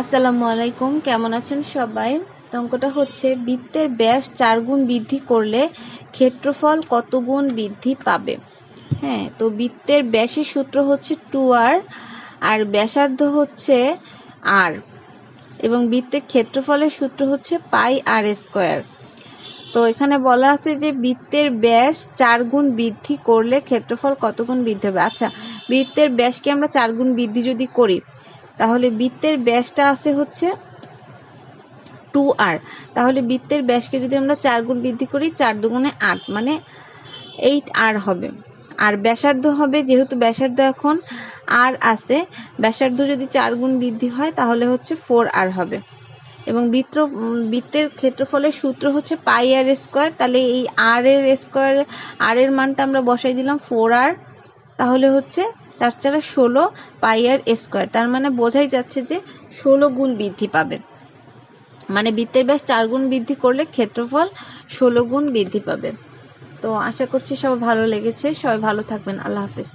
আসসালামু আলাইকুম, কেমন আছেন সবাই? অঙ্কটা হচ্ছে, বৃত্তের ব্যাস চার গুণ বৃদ্ধি করলে ক্ষেত্রফল কত গুণ বৃদ্ধি পাবে? হ্যাঁ তো বৃত্তের ব্যাসের সূত্র হচ্ছে টু আর আর ব্যাসার্ধ হচ্ছে আর, এবং বৃত্তের ক্ষেত্রফলের সূত্র হচ্ছে পাই আর স্কোয়ার। তো এখানে বলা আছে যে বৃত্তের ব্যাস চার গুণ বৃদ্ধি করলে ক্ষেত্রফল কত গুণ বৃদ্ধি হবে? আচ্ছা বৃত্তের ব্যাসকে আমরা চার গুণ বৃদ্ধি যদি করি তাহলে বৃত্তের ব্যাসটা আছে হচ্ছে টু আর তাহলে বৃত্তের ব্যাসকে যদি আমরা চার গুণ বৃদ্ধি করি, চার দুগুণে আট মানে এইট আর হবে। আর ব্যাসার্ধ হবে, যেহেতু ব্যাসার্ধ এখন আর আছে, ব্যাসার্ধ যদি চার গুণ বৃদ্ধি হয়, তাহলে হচ্ছে ফোর আর হবে। এবং বৃত্ত বৃত্তের ক্ষেত্রফলের সূত্র হচ্ছে পাই আর স্কোয়ার তাহলে এই আর এর স্কোয়ার আর এর মানটা আমরা বসাই দিলাম ফোর আর তাহলে হচ্ছে চার চারে ষোলো পাই আর স্কোয়ার। তার মানে বোঝাই যাচ্ছে যে ষোলো গুণ বৃদ্ধি পাবে। মানে বৃত্তের ব্যাস চার গুণ বৃদ্ধি করলে ক্ষেত্রফল ষোলো গুণ বৃদ্ধি পাবে। তো আশা করছি সবাই ভালো লেগেছে। সবাই ভালো থাকবেন। আল্লাহ হাফেজ।